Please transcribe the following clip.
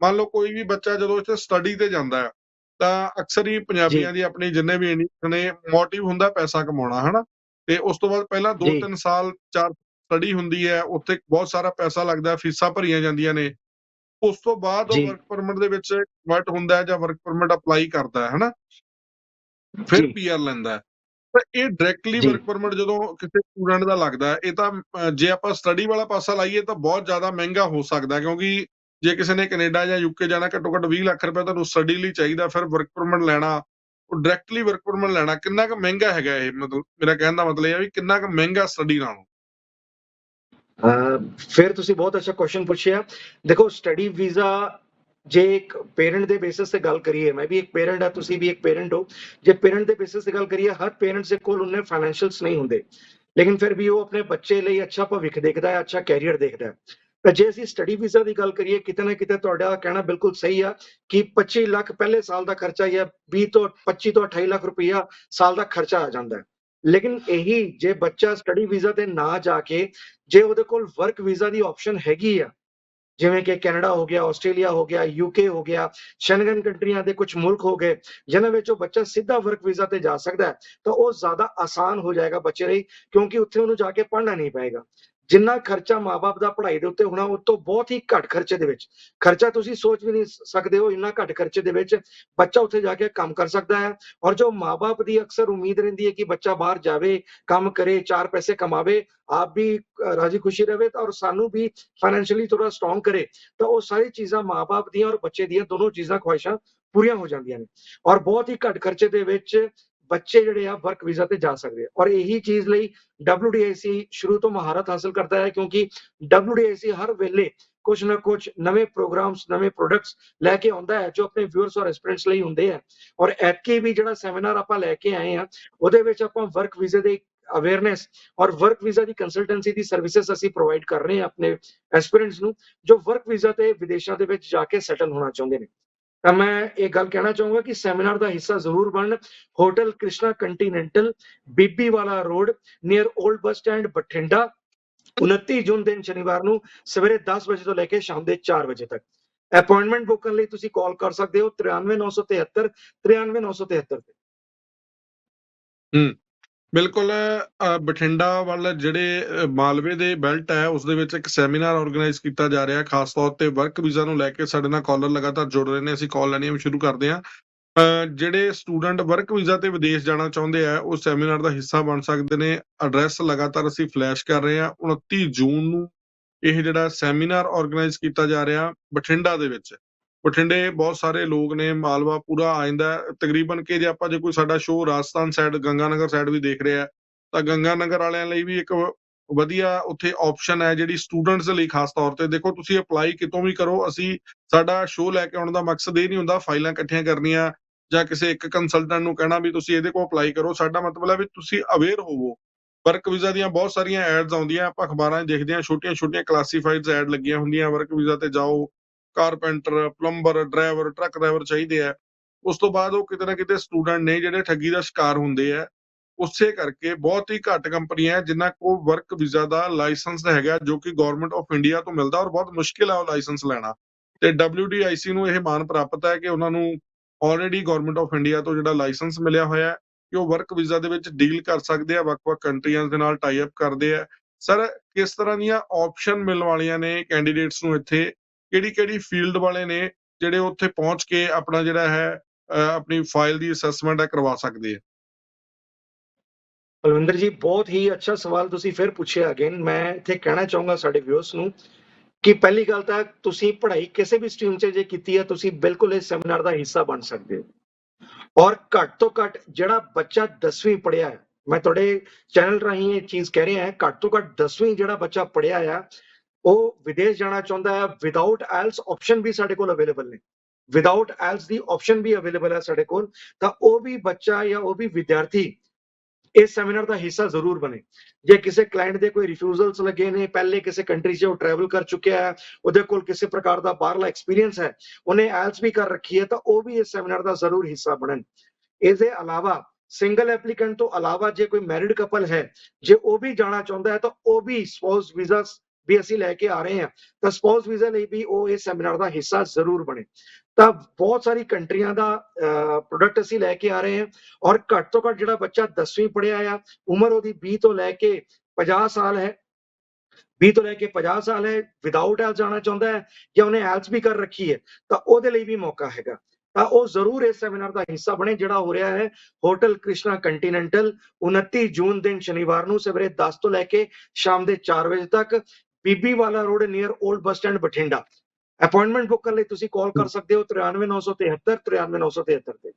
ਮੰਨ ਲਓ ਕੋਈ ਵੀ ਬੱਚਾ ਜਦੋਂ ਇੱਥੇ ਸਟੱਡੀ ਤੇ ਜਾਂਦਾ ਹੈ ਤਾਂ ਅਕਸਰ ਹੀ ਪੰਜਾਬੀਆਂ ਦੀ ਆਪਣੀ ਜਿੰਨੇ ਵੀ ਇੰਡੀਅਨ ਨੇ ਮੋਟਿਵ ਹੁੰਦਾ ਪੈਸਾ ਕਮਾਉਣਾ ਹਨਾ ਤੇ ਉਸ ਤੋਂ ਬਾਅਦ ਪਹਿਲਾਂ ਜੀ। 2-3 ਸਾਲ 4 ਸਟੱਡੀ ਹੁੰਦੀ ਹੈ ਉੱਥੇ ਬਹੁਤ ਸਾਰਾ ਪੈਸਾ ਲੱਗਦਾ ਫੀਸਾਂ ਭਰੀਆਂ ਜਾਂਦੀਆਂ ਨੇ ਉਸ ਤੋਂ ਬਾਅਦ ਉਹ। ਵਰਕ ਪਰਮਿਟ ਦੇ ਵਿੱਚ ਕਨਵਰਟ ਹੁੰਦਾ ਹੈ ਜਾਂ ਵਰਕ ਪਰਮਿਟ ਅਪਲਾਈ ਕਰਦਾ ਹੈ ਹਨਾ ਫਿਰ। ਪੀਆਰ ਲੈਂਦਾ ਤਾਂ ਇਹ ਡਾਇਰੈਕਟਲੀ। ਵਰਕ ਪਰਮਿਟ ਜਦੋਂ ਕਿਸੇ ਸਟੂਡੈਂਟ ਦਾ ਲੱਗਦਾ ਹੈ ਇਹ ਤਾਂ ਜੇ ਆਪਾਂ ਸਟੱਡੀ ਵਾਲਾ ਪਾਸਾ ਲਾਈਏ ਤਾਂ ਬਹੁਤ ਜ਼ਿਆਦਾ ਮਹਿੰਗਾ ਹੋ ਸਕਦਾ ਕਿਉਂਕਿ ਜੇ ਕਿਸੇ ਨੇ ਕੈਨੇਡਾ ਜਾਂ ਯੂਕੇ ਜਾਣਾ, ਘੱਟੋ ਘੱਟ 20 ਲੱਖ ਰੁਪਏ ਤੁਹਾਨੂੰ ਸਟੱਡੀ ਲਈ ਚਾਹੀਦਾ, ਫਿਰ ਵਰਕ ਪਰਮਿਟ ਲੈਣਾ, ਉਹ ਡਾਇਰੈਕਟਲੀ ਵਰਕ ਪਰਮਿਟ ਲੈਣਾ। ਕਿੰਨਾ ਕੁ ਮਹਿੰਗਾ ਹੈਗਾ ਇਹ? ਮਤਲਬ ਮੇਰਾ ਕਹਿਣ ਦਾ ਮਤਲਬ ਇਹ ਵੀ ਕਿੰਨਾ ਕੁ ਮਹਿੰਗਾ ਸਟੱਡੀ ਨਾਲੋਂ? ਫਿਰ ਤੁਸੀਂ ਬਹੁਤ ਅੱਛਾ ਕੁਐਸਚਨ ਪੁੱਛਿਆ। ਦੇਖੋ ਸਟੱਡੀ ਵੀਜ਼ਾ ਜੇ ਇੱਕ ਪੇਰੈਂਟ ਦੇ ਬੇਸਿਸ ਤੇ ਗੱਲ ਕਰੀਏ, ਮੈਂ ਵੀ ਇੱਕ ਪੇਰੈਂਟ ਆ, ਤੁਸੀਂ ਵੀ ਇੱਕ ਪੇਰੈਂਟ ਹੋ। ਜੇ ਪੇਰੈਂਟ ਦੇ ਬੇਸਿਸ ਤੇ ਗੱਲ ਕਰੀਏ, ਹਰ ਪੇਰੈਂਟਸ ਦੇ ਕੋਲ ਉਹਨੇ ਫਾਈਨੈਂਸ਼ੀਅਲਸ ਨਹੀਂ ਹੁੰਦੇ। ਲੇਕਿਨ ਫਿਰ ਵੀ ਉਹ ਆਪਣੇ ਬੱਚੇ ਲਈ ਅੱਛਾ ਭਵਿੱਖ ਦੇਖਦਾ ਹੈ, ਅੱਛਾ ਕੈਰੀਅਰ ਦੇਖਦਾ ਹੈ। ਤਾਂ ਜੇ ਅਸੀਂ ਸਟੱਡੀ ਵੀਜ਼ਾ ਦੀ ਗੱਲ ਕਰੀਏ, ਕਿਤੇ ਨਾ ਕਿਤੇ ਤੁਹਾਡਾ ਕਹਿਣਾ ਬਿਲਕੁਲ ਸਹੀ ਆ ਕਿ 25 ਲੱਖ ਪਹਿਲੇ ਸਾਲ ਦਾ ਖਰਚਾ ਜਾਂ 20 ਤੋਂ 25 ਤੋਂ 28 ਲੱਖ ਰੁਪਈਆ ਸਾਲ ਦਾ ਖਰਚਾ ਆ ਜਾਂਦਾ ਹੈ। ਲੇਕਿਨ ਇਹੀ ਜੇ ਬੱਚਾ ਸਟੱਡੀ ਵੀਜ਼ਾ ਤੇ ਨਾ ਜਾ ਕੇ, ਜੇ ਉਹਦੇ ਕੋਲ ਵਰਕ ਵੀਜ਼ਾ ਦੀ ਆਪਸ਼ਨ ਹੈਗੀ ਆ, ਜਿਵੇਂ ਕਿ ਕੈਨੇਡਾ ਹੋ ਗਿਆ, ਆਸਟ੍ਰੇਲੀਆ ਹੋ ਗਿਆ ਯੂਕੇ ਹੋ ਗਿਆ ਸ਼ੈਂਗਨ ਕੰਟਰੀਆਂ ਦੇ ਕੁਝ ਮੁਲਕ ਹੋ ਗਏ ਜਿਨ੍ਹਾਂ ਵਿੱਚ ਉਹ ਬੱਚਾ ਸਿੱਧਾ ਵਰਕ ਵੀਜ਼ਾ ਤੇ ਜਾ ਸਕਦਾ ਹੈ, ਤਾਂ ਉਹ ਜ਼ਿਆਦਾ ਆਸਾਨ ਹੋ ਜਾਏਗਾ ਬੱਚੇ ਲਈ, ਕਿਉਂਕਿ ਉੱਥੇ ਉਹਨੂੰ ਜਾ ਕੇ ਪੜ੍ਹਨਾ ਨਹੀਂ ਪਏਗਾ। ਜਿੰਨਾ ਖਰਚਾ ਮਾਪੇ ਦਾ ਪੜ੍ਹਾਈ ਦੇ ਉੱਤੇ ਹੋਣਾ, ਉਹ ਤੋਂ ਬਹੁਤ ਹੀ ਘੱਟ ਖਰਚੇ ਦੇ ਵਿੱਚ। ਖਰਚਾ ਤੁਸੀਂ ਸੋਚ ਵੀ ਨਹੀਂ ਸਕਦੇ ਹੋ, ਇੰਨਾ ਘੱਟ ਖਰਚੇ ਦੇ ਵਿੱਚ ਬੱਚਾ ਉੱਥੇ ਜਾ ਕੇ ਕੰਮ ਕਰ ਸਕਦਾ ਹੈ ਔਰ ਜੋ ਮਾਪੇ ਦੀ ਅਕਸਰ ਉਮੀਦ ਰਹਿੰਦੀ ਹੈ ਕਿ ਬੱਚਾ ਬਾਹਰ ਜਾਵੇ, ਕੰਮ ਕਰੇ, ਚਾਰ ਪੈਸੇ ਕਮਾਵੇ, ਆਪ ਵੀ ਰਾਜੀ ਖੁਸ਼ੀ ਰਹੇ ਤਾਂ ਔਰ ਸਾਨੂੰ ਵੀ ਫਾਈਨੈਂਸ਼ੀਅਲੀ ਥੋੜਾ ਸਟਰੋਂਗ ਕਰੇ, ਤਾਂ ਉਹ ਸਾਰੀ ਚੀਜ਼ਾਂ ਮਾਪੇ ਦੀਆਂ ਔਰ ਬੱਚੇ ਦੀਆਂ ਦੋਨੋਂ ਚੀਜ਼ਾਂ ਖੁਆਇਸ਼ਾਂ ਪੂਰੀਆਂ ਹੋ ਜਾਂਦੀਆਂ ਨੇ। ਔਰ ਬਹੁਤ ਹੀ ਘੱਟ ਖਰਚੇ ਦੇ ਵਿੱਚ ਬੱਚੇ ਜਿਹੜੇ ਆ ਵਰਕ ਵੀਜ਼ਾ ਤੇ ਜਾ ਸਕਦੇ ਆ। ਔਰ ਇਹੀ ਚੀਜ਼ ਲਈ WDIC ਸ਼ੁਰੂ ਤੋਂ ਮਹਾਰਤ ਹਾਸਲ ਕਰਦਾ ਹੈ ਕਿਉਂਕਿ WDIC ਹਰ ਵੇਲੇ ਕੁਝ ਨਾ ਕੁਝ ਨਵੇਂ ਪ੍ਰੋਗਰਾਮਸ, ਨਵੇਂ ਪ੍ਰੋਡਕਟਸ ਲੈ ਕੇ ਆਉਂਦਾ ਹੈ, ਜੋ ਆਪਣੇ ਵਿਊਅਰਸ ਔਰ ਐਸਪੀਰੈਂਟਸ ਲਈ ਹੁੰਦੇ ਆ। ਔਰ ਐਤਕੀ ਵੀ ਜਿਹੜਾ ਸੈਮੀਨਾਰ ਆਪਾਂ ਲੈ ਕੇ ਆਏ ਆ, ਉਹਦੇ ਵਿੱਚ ਆਪਾਂ ਵਰਕ ਵੀਜ਼ੇ ਦੇ ਅਵੇਅਰਨੈਸ ਔਰ ਵਰਕ ਵੀਜ਼ਾ ਦੀ ਕੰਸਲਟੈਂਸੀ ਦੀ ਸਰਵਿਸਿਜ਼ ਅਸੀਂ ਪ੍ਰੋਵਾਈਡ ਕਰ ਰਹੇ ਹਾਂ ਆਪਣੇ ਐਸਪੀਰੈਂਟਸ ਨੂੰ, ਜੋ ਵਰਕ ਵੀਜ਼ਾ ਤੇ ਵਿਦੇਸ਼ਾਂ ਦੇ ਵਿੱਚ ਜਾ ਕੇ ਸੈਟਲ ਹੋਣਾ ਚਾਹੁੰਦੇ ਨੇ। ਤਾਂ ਮੈਂ ਇਹ ਗੱਲ ਕਹਿਣਾ ਚਾਹੂੰਗਾ ਕਿ ਸੈਮੀਨਾਰ ਦਾ ਹਿੱਸਾ ਜ਼ਰੂਰ ਬਣਨ hotel Krishna continental, Bibi Wala road near old bus stand Bathinda 29 ਜੂਨ ਦਿਨ ਸ਼ਨੀਵਾਰ ਨੂੰ ਸਵੇਰੇ 10 ਵਜੇ ਤੋਂ ਲੈ ਕੇ ਸ਼ਾਮ ਦੇ 4 ਵਜੇ ਤੱਕ। ਅਪਾਇੰਟਮੈਂਟ ਬੁੱਕ ਕਰਨ ਲਈ ਤੁਸੀਂ ਕਾਲ ਕਰ ਸਕਦੇ ਹੋ 93973 93973 ਤੇ। ਬਿਲਕੁਲ ਬਠਿੰਡਾ ਵੱਲ ਜਿਹੜੇ ਮਾਲਵੇ ਦੇ ਬੈਲਟ ਹੈ, ਉਸ ਦੇ ਵਿੱਚ ਇੱਕ ਸੈਮੀਨਾਰ ਆਰਗੇਨਾਈਜ਼ ਕੀਤਾ ਜਾ ਰਿਹਾ, ਖਾਸ ਤੌਰ ਤੇ ਵਰਕ ਵੀਜ਼ਾ ਨੂੰ ਲੈ ਕੇ ਸਾਡੇ ਨਾਲ ਕਾਲਰ ਲਗਾਤਾਰ ਜੁੜ ਰਹੇ ਨੇ, ਅਸੀਂ ਕਾਲ ਲੈਣੀਆਂ ਵੀ ਸ਼ੁਰੂ ਕਰਦੇ ਹਾਂ। ਜਿਹੜੇ ਸਟੂਡੈਂਟ ਵਰਕ ਵੀਜ਼ਾ ਤੇ ਵਿਦੇਸ਼ ਜਾਣਾ ਚਾਹੁੰਦੇ ਆ, ਉਹ ਸੈਮੀਨਾਰ ਦਾ ਹਿੱਸਾ ਬਣ ਸਕਦੇ ਨੇ ਐਡਰੈਸ ਲਗਾਤਾਰ ਅਸੀਂ ਫਲੈਸ਼ ਕਰ ਰਹੇ ਹਾਂ 29 ਜੂਨ ਨੂੰ ਇਹ ਜਿਹੜਾ ਸੈਮੀਨਾਰ ਆਰਗੇਨਾਈਜ਼ ਕੀਤਾ ਜਾ ਰਿਹਾ, ਬਠਿੰਡਾ ਦੇ ਵਿੱਚ। ਬਠਿੰਡੇ ਬਹੁਤ ਸਾਰੇ ਲੋਕ ਨੇ ਮਾਲਵਾ ਪੂਰਾ ਆ ਜਾਂਦਾ ਤਕਰੀਬਨ ਕਿ ਜੇ ਆਪਾਂ ਜੇ ਕੋਈ ਸਾਡਾ show Rajasthan side Ganganagar side ਵੀ ਦੇਖ ਰਿਹਾ ਹੈ, ਤਾਂ ਗੰਗਾਨਗਰ ਵਾਲਿਆਂ ਲਈ ਵੀ ਇੱਕ ਵਧੀਆ ਉੱਥੇ ਆਪਸ਼ਨ ਹੈ ਜਿਹੜੀ ਸਟੂਡੈਂਟਸ ਲਈ ਖਾਸ ਤੌਰ ਤੇ। ਦੇਖੋ ਤੁਸੀਂ ਅਪਲਾਈ ਕਿਤੋਂ ਵੀ ਕਰੋ ਅਸੀਂ ਸਾਡਾ ਸ਼ੋਅ ਲੈ ਕੇ ਆਉਣ ਦਾ ਮਕਸਦ ਇਹ ਨਹੀਂ ਹੁੰਦਾ ਫਾਈਲਾਂ ਇਕੱਠੀਆਂ ਕਰਨੀਆਂ ਜਾਂ ਕਿਸੇ ਇੱਕ ਕੰਸਲਟੈਂਟ ਨੂੰ ਕਹਿਣਾ ਵੀ ਤੁਸੀਂ ਇਹਦੇ ਕੋਲ ਅਪਲਾਈ ਕਰੋ। ਸਾਡਾ ਮਤਲਬ ਹੈ ਵੀ ਤੁਸੀਂ ਅਵੇਅਰ ਹੋਵੋ। ਵਰਕ ਵੀਜ਼ਾ ਦੀਆਂ ਬਹੁਤ ਸਾਰੀਆਂ ਐਡਸ ਆਉਂਦੀਆਂ ਆਪਾਂ ਅਖਬਾਰਾਂ 'ਚ ਦੇਖਦੇ ਹਾਂ ਛੋਟੀਆਂ-ਛੋਟੀਆਂ ਕਲਾਸੀਫਾਈਡਸ ਐਡ ਲੱਗੀਆਂ ਹੁੰਦੀਆਂ ਵਰਕ ਵੀਜ਼ਾ ਤੇ ਜਾਓ carpenter plumber driver truck driver ਚਾਹੀਦੇ ਆ। ਉਸ ਤੋਂ ਬਾਅਦ ਉਹ ਕਿਤੇ ਨਾ ਕਿਤੇ ਸਟੂਡੈਂਟ ਨੇ ਜਿਹੜੇ ਠੱਗੀ ਦਾ ਸ਼ਿਕਾਰ ਹੁੰਦੇ ਆ, ਉਸੇ ਕਰਕੇ ਬਹੁਤ ਹੀ ਘੱਟ ਕੰਪਨੀਆਂ ਜਿਨ੍ਹਾਂ ਕੋਲ ਵਰਕ ਵੀਜ਼ਾ ਦਾ ਲਾਇਸੈਂਸ ਹੈਗਾ ਜੋ ਕਿ ਗਵਰਨਮੈਂਟ ਆਫ ਇੰਡੀਆ ਤੋਂ ਮਿਲਦਾ ਔਰ ਬਹੁਤ ਮੁਸ਼ਕਿਲ ਹੈ ਉਹ ਲਾਇਸੈਂਸ ਲੈਣਾ। ਤੇ WDIC ਨੂੰ ਇਹ ਮਾਣ ਪ੍ਰਾਪਤ ਹੈ ਕਿ ਉਹਨਾਂ ਨੂੰ ਆਲਰੇਡੀ ਗਵਰਨਮੈਂਟ ਆਫ ਇੰਡੀਆ ਤੋਂ ਜਿਹੜਾ ਲਾਇਸੈਂਸ ਮਿਲਿਆ ਹੋਇਆ ਹੈ, ਕਿ ਉਹ ਵਰਕ ਵੀਜ਼ਾ ਦੇ ਵਿੱਚ ਡੀਲ ਕਰ ਸਕਦੇ ਆ, ਵੱਖ-ਵੱਖ ਕੰਟਰੀਆਂ ਦੇ ਨਾਲ ਟਾਈ ਅਪ ਕਰਦੇ ਆ। ਸਰ ਕਿਸ ਤਰ੍ਹਾਂ ਦੀਆਂ ਆਪਸ਼ਨ ਮਿਲਣ ਵਾਲੀਆਂ ਨੇ ਕੈਂਡੀਡੇਟਸ ਨੂੰ ਇੱਥੇ? ਕਿਹੜੀ ਕਿਹੜੀ ਫੀਲਡ ਵਾਲੇ ਨੇ ਜਿਹੜੇ ਉੱਥੇ ਪਹੁੰਚ ਕੇ ਆਪਣਾ ਜਿਹੜਾ ਹੈ, ਅਹ ਆਪਣੀ ਫਾਈਲ ਦੀ ਅਸੈਸਮੈਂਟ ਹੈ ਕਰਵਾ ਸਕਦੇ ਆ ਬਲਵਿੰਦਰ ਜੀ, ਬਹੁਤ ਹੀ ਅੱਛਾ ਸਵਾਲ ਤੁਸੀਂ ਫਿਰ ਪੁੱਛਿਆ ਅਗੇਨ ਮੈਂ ਇੱਥੇ ਕਹਿਣਾ ਚਾਹੂੰਗਾ ਸਾਡੇ ਵਿਊਅਰਸ ਨੂੰ ਕਿ ਪਹਿਲੀ ਗੱਲ ਤਾਂ ਤੁਸੀਂ ਪੜ੍ਹਾਈ ਕਿਸੇ ਵੀ ਸਟਰੀਮ 'ਚ ਜੇ ਕੀਤੀ ਹੈ, ਤੁਸੀਂ ਬਿਲਕੁਲ ਇਸ ਸੈਮੀਨਾਰ ਦਾ ਹਿੱਸਾ ਬਣ ਸਕਦੇ ਹੋ। ਔਰ ਘੱਟ ਤੋਂ ਘੱਟ ਜਿਹੜਾ ਬੱਚਾ 10ਵੀਂ ਪੜ੍ਹਿਆ ਹੈ, ਮੈਂ ਤੁਹਾਡੇ ਚੈਨਲ ਰਾਹੀਂ ਇਹ ਚੀਜ਼ ਕਹਿ ਰਿਹਾ ਹਾਂ, ਘੱਟ ਤੋਂ ਘੱਟ 10ਵੀਂ ਜਿਹੜਾ ਬੱਚਾ ਪੜ੍ਹਿਆ ਆ ਉਹ ਵਿਦੇਸ਼ ਜਾਣਾ ਚਾਹੁੰਦਾ ਹੈ ਵਿਦਆਊਟ ਆਇਲਸ ਆਪਸ਼ਨ ਵੀ ਸਾਡੇ ਕੋਲ ਅਵੇਲੇਬਲ ਨੇ। ਵਿਦਆਊਟ ਆਇਲਸ ਦੀ ਆਪਸ਼ਨ ਵੀ ਅਵੇਲੇਬਲ ਹੈ ਸਾਡੇ ਕੋਲ, ਤਾਂ ਉਹ ਵੀ ਬੱਚਾ ਜਾਂ ਉਹ ਵੀ ਵਿਦਿਆਰਥੀ ਇਸ ਸੈਮੀਨਾਰ ਦਾ ਹਿੱਸਾ ਜ਼ਰੂਰ ਬਣੇ। ਜੇ ਕਿਸੇ ਕਲਾਇੰਟ ਦੇ ਕੋਈ ਰਿਫਿਊਜ਼ਲਸ ਲੱਗੇ ਨੇ, ਪਹਿਲੇ ਕਿਸੇ ਕੰਟਰੀ 'ਚ ਉਹ ਟਰੈਵਲ ਕਰ ਚੁੱਕਿਆ ਹੈ, ਉਹਦੇ ਕੋਲ ਕਿਸੇ ਪ੍ਰਕਾਰ ਦਾ ਬਾਹਰਲਾ ਐਕਸਪੀਰੀਅੰਸ ਹੈ, ਉਹਨੇ ਆਇਲਸ ਵੀ ਕਰ ਰੱਖੀ ਹੈ, ਤਾਂ ਉਹ ਵੀ ਇਸ ਸੈਮੀਨਾਰ ਦਾ ਜ਼ਰੂਰ ਹਿੱਸਾ ਬਣਨ। ਇਸ ਦੇ ਇਲਾਵਾ ਸਿੰਗਲ ਐਪਲੀਕੈਂਟ ਤੋਂ ਇਲਾਵਾ ਜੇ ਕੋਈ ਮੈਰਿਡ ਕਪਲ ਹੈ, ਜੇ ਉਹ ਵੀ ਜਾਣਾ ਚਾਹੁੰਦਾ ਹੈ, ਤਾਂ ਉਹ ਵੀ ਸਪਾਊਸ ਵੀਜ਼ਾ ਵੀ ਅਸੀਂ ਲੈ ਕੇ ਆ ਰਹੇ ਹਾਂ, ਤਾਂ ਸਪਾਊਸ ਵੀਜ਼ਾ ਲਈ ਵੀ ਉਹ ਇਸ ਸੈਮੀਨਾਰ ਦਾ ਹਿੱਸਾ ਜ਼ਰੂਰ ਬਣੇ। ਤਾਂ ਬਹੁਤ ਸਾਰੀ ਕੰਟਰੀਆਂ ਦਾ ਪ੍ਰੋਡਕਟ ਅਸੀਂ ਲੈ ਕੇ ਆ ਰਹੇ ਹਾਂ ਔਰ ਘੱਟ ਤੋਂ ਘੱਟ ਜਿਹੜਾ ਬੱਚਾ 10ਵੀਂ ਪੜਿਆ ਆ, ਉਮਰ ਉਹਦੀ 20 ਤੋਂ ਲੈ ਕੇ 50 ਸਾਲ ਹੈ 20 ਤੋਂ ਲੈ ਕੇ 50 ਸਾਲ ਹੈ ਵਿਦਆਊਟ ਐਲ ਜਾਣਾ ਚਾਹੁੰਦਾ ਹੈ ਜਾਂ ਉਹਨੇ ਐਲਸ ਵੀ ਕਰ ਰੱਖੀ ਹੈ, ਤਾਂ ਉਹਦੇ ਲਈ ਵੀ ਮੌਕਾ ਹੈਗਾ। ਤਾਂ ਉਹ ਜ਼ਰੂਰ ਇਸ ਸੈਮੀਨਾਰ ਦਾ ਹਿੱਸਾ ਬਣੇ, ਜਿਹੜਾ ਹੋ ਰਿਹਾ ਹੈ ਹੋਟਲ ਕ੍ਰਿਸ਼ਨਾ ਕੰਟੀਨੈਂਟਲ 29 ਜੂਨ ਦਿਨ ਸ਼ਨੀਵਾਰ ਨੂੰ ਸਵੇਰੇ 10 ਤੋਂ ਲੈ ਕੇ ਸ਼ਾਮ ਦੇ 4 ਵਜੇ ਤੱਕ Bibi Wala road near old bus stand Bathinda. Appointment book ਕਰਨ ਲਈ ਤੁਸੀਂ ਕਾਲ ਕਰ ਸਕਦੇ ਹੋ 93973 93973 ਤੇ।